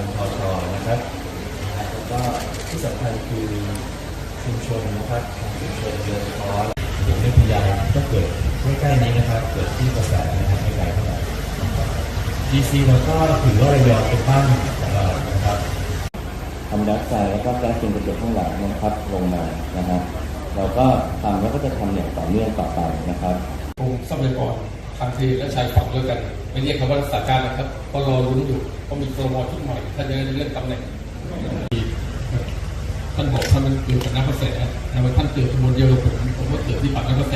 านพอชอนะครับแล้วก็ที่สำคัญคือชุมชนนะครับทางชุมชนเดินคออย่างในพยานก็เกิดใกล้ๆนี้นะครับ เกิดที่กระแสนะครับไม่ไกลเท่าไหร่ DC เราก็ถือว่าระยองเป็นบ้านของเรานะครับคาร์บอนไดออกไซด์แล้วก็แก๊สเรือนกระจกข้างหลังนะครับลงมานะฮะเราก็ทำแล้วก็จะทำอย่างต่อเนื่องต่อไปนะครับกรมทรัพยากร ทางทะเลและชายฝั่งด้วยกัน ไม่เรียกคำว่ารักษาการนะครับเพราะรอลุ้นอยู่เพราะมีครมชุดใหม่ท่านจะได้เลื่อนตำแหน่งท่านบอกท่านมันเกี่ยวกับน้ำกระแสทำไมท่านเกิดคนเดียวผมผมก็เกิดที่ปากน้ำกระแส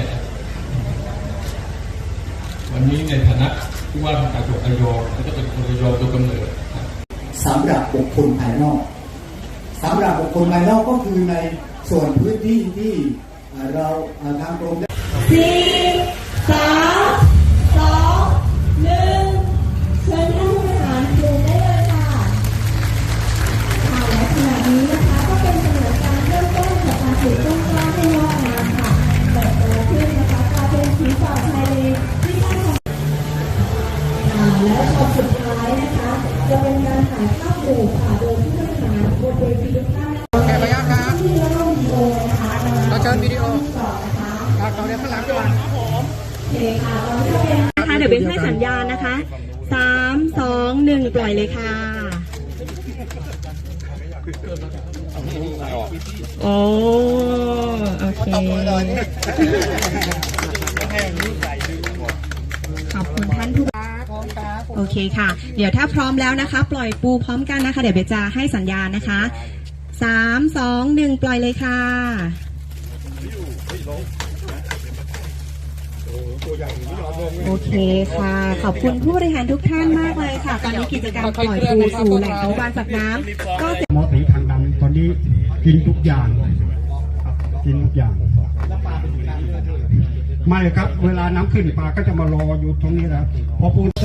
วันนี้ในฐานะผู้ว่าการจังหวัดระยองก็จะเป็นคนระยองโดยกำเนิดสำหรับบุคคลภายนอกสำหรับบุคคลภายนอกก็คือในส่วนพื้นที่ที่เราทางกรมได้ เป็นการถ่ายภาพหมู่ค่ะโดยผู้บริหารบนเวทีทุกท่านนะคะที่แล้วก็วิดีโอนะคะเราเชิญวิดีโอก่อนนะคะโอเคค่ะเราจะเป็นนะคะเดี๋ยวเบนให้สัญญาณนะคะสามสองหนึ่งปล่อยเลยค่ะโอ้โอเคขอบคุณท่านผู้ โอเคค่ะ เดี๋ยวถ้าพร้อมแล้วนะคะ ปล่อยปูพร้อมกันนะคะ เดี๋ยวเบจะให้สัญญาณนะคะสามสองหนึ่งปล่อยเลยค่ะโอเคค่ะ ขอบคุณผู้บริหารทุกท่านมากเลยค่ะ ตอนนี้กิจกรรมปล่อยปูสู่แหล่งอนุบาลสัตว์น้ำก็หมอผีทางดำตอนนี้กินทุกอย่างกินทุกอย่างไม่ครับ เวลาน้ำขึ้นปลาก็จะมารออยู่ตรงนี้แล้วพอปูโอเค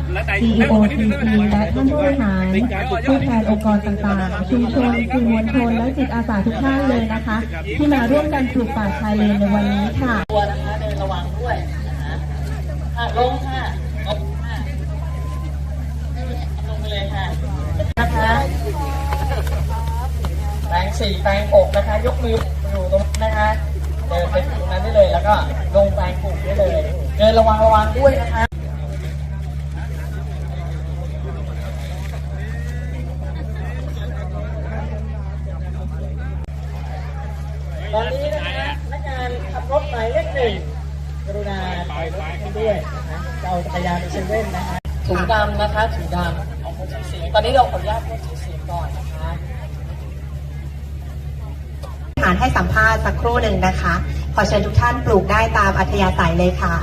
CEO TP และท่านผู้บริหารผู้แทนองค์กรต่างๆ ชุมชนสื่อมวลชนและจิตอาสาทุกท่านเลยนะคะ ที่มาร่วมกันปลูกป่าชายเลนในวันนี้ค่ะตัวนะคะเดินระวังด้วยนะคะค่ะลงค่ะลงค่ะลงไปเลยค่ะนะคะแปรงสี่แปรงอกนะคะ ยกมืออยู่ตรงนั้นนะคะเดินไปตรงนั้นได้เลยแล้วก็ลงแปรงกลุ่มได้เลย เดินระวังระวังด้วยนะคะ ตอนนี้นะคะพนักงานขับรถ หนึ่งกรุณาไปรถให้ด้วยนะจะเอาจักรยานไปเซเว่นนะคะถุงดำนะคะถุงดำเอาโพสต์เสียงตอนนี้เราขออนุญาตโพสต์เสียงก่อนนะคะฐานให้สัมภาษณ์สักครู่หนึ่งนะคะ ขอเชิญทุกท่านปลูกได้ตามอัธยาศัยเลยค่ะ